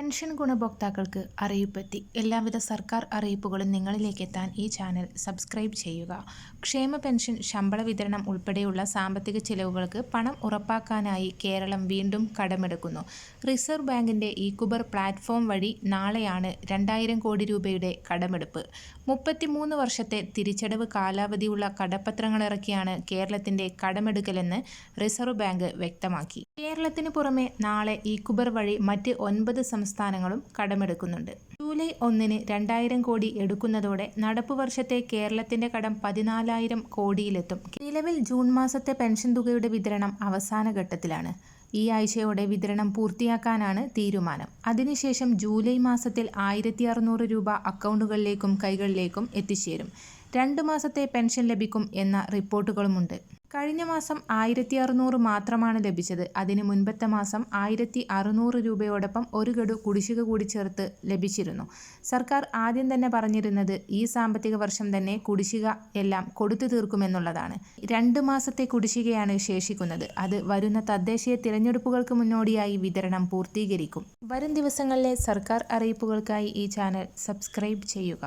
Pension ഗുണഭോക്താക്കൾക്ക് അറിയിപ്പെത്തി. എല്ലാവിധ സർക്കാർ അറിയിപ്പുകളും നിങ്ങളിലേക്ക് എത്താൻ ഈ ചാനൽ സബ്സ്ക്രൈബ് ചെയ്യുക. ക്ഷേമ പെൻഷൻ ശമ്പള വിതരണം ഉൾപ്പെടെയുള്ള സാമ്പത്തിക ചിലവുകൾക്ക് പണം ഉറപ്പാക്കാനായി കേരളം വീണ്ടും കടമെടുക്കുന്നു. റിസർവ് ബാങ്കിന്റെ ഈക്കുബർ പ്ലാറ്റ്ഫോം വഴി നാളെയാണ് രണ്ടായിരം കോടി രൂപയുടെ കടമെടുപ്പ്. മുപ്പത്തിമൂന്ന് വർഷത്തെ തിരിച്ചടവ് കാലാവധിയുള്ള കടപ്പത്രങ്ങൾ ഇറക്കിയാണ് കേരളത്തിന്റെ കടമെടുക്കലെന്ന് റിസർവ് ബാങ്ക് വ്യക്തമാക്കി. കേരളത്തിന് പുറമെ നാളെ ഈക്കുബർ വഴി മറ്റ് ഒൻപത് സംസ്ഥാനങ്ങളും കടമെടുക്കുന്നുണ്ട്. ജൂലൈ ഒന്നിന് രണ്ടായിരം കോടി എടുക്കുന്നതോടെ നടപ്പു വർഷത്തെ കേരളത്തിന്റെ കടം പതിനാലായിരം കോടിയിലെത്തും. നിലവിൽ ജൂൺ മാസത്തെ പെൻഷൻ തുകയുടെ വിതരണം അവസാന ഘട്ടത്തിലാണ്. ഈ ആഴ്ചയോടെ വിതരണം പൂർത്തിയാക്കാനാണ് തീരുമാനം. അതിനുശേഷം ജൂലൈ മാസത്തിൽ ആയിരത്തി അറുന്നൂറ് രൂപ അക്കൗണ്ടുകളിലേക്കും കൈകളിലേക്കും എത്തിച്ചേരും. രണ്ട് മാസത്തെ പെൻഷൻ ലഭിക്കും എന്ന റിപ്പോർട്ടുകളുമുണ്ട്. കഴിഞ്ഞ മാസം ആയിരത്തി അറുന്നൂറ് മാത്രമാണ് ലഭിച്ചത്. അതിന് മുൻപത്തെ മാസം ആയിരത്തി അറുന്നൂറ് രൂപയോടൊപ്പം ഒരു ഗഡു കുടിശ്ശിക കൂടി ചേർത്ത് ലഭിച്ചിരുന്നു. സർക്കാർ ആദ്യം തന്നെ പറഞ്ഞിരുന്നത് ഈ സാമ്പത്തിക വർഷം തന്നെ കുടിശ്ശിക എല്ലാം കൊടുത്തു തീർക്കുമെന്നുള്ളതാണ്. രണ്ട് മാസത്തെ കുടിശ്ശികയാണ് ശേഷിക്കുന്നത്. അത് വരുന്ന തദ്ദേശീയ തിരഞ്ഞെടുപ്പുകൾക്ക് മുന്നോടിയായി വിതരണം പൂർത്തീകരിക്കും. വരും ദിവസങ്ങളിലെ സർക്കാർ അറിയിപ്പുകൾക്കായി ഈ ചാനൽ സബ്സ്ക്രൈബ് ചെയ്യുക.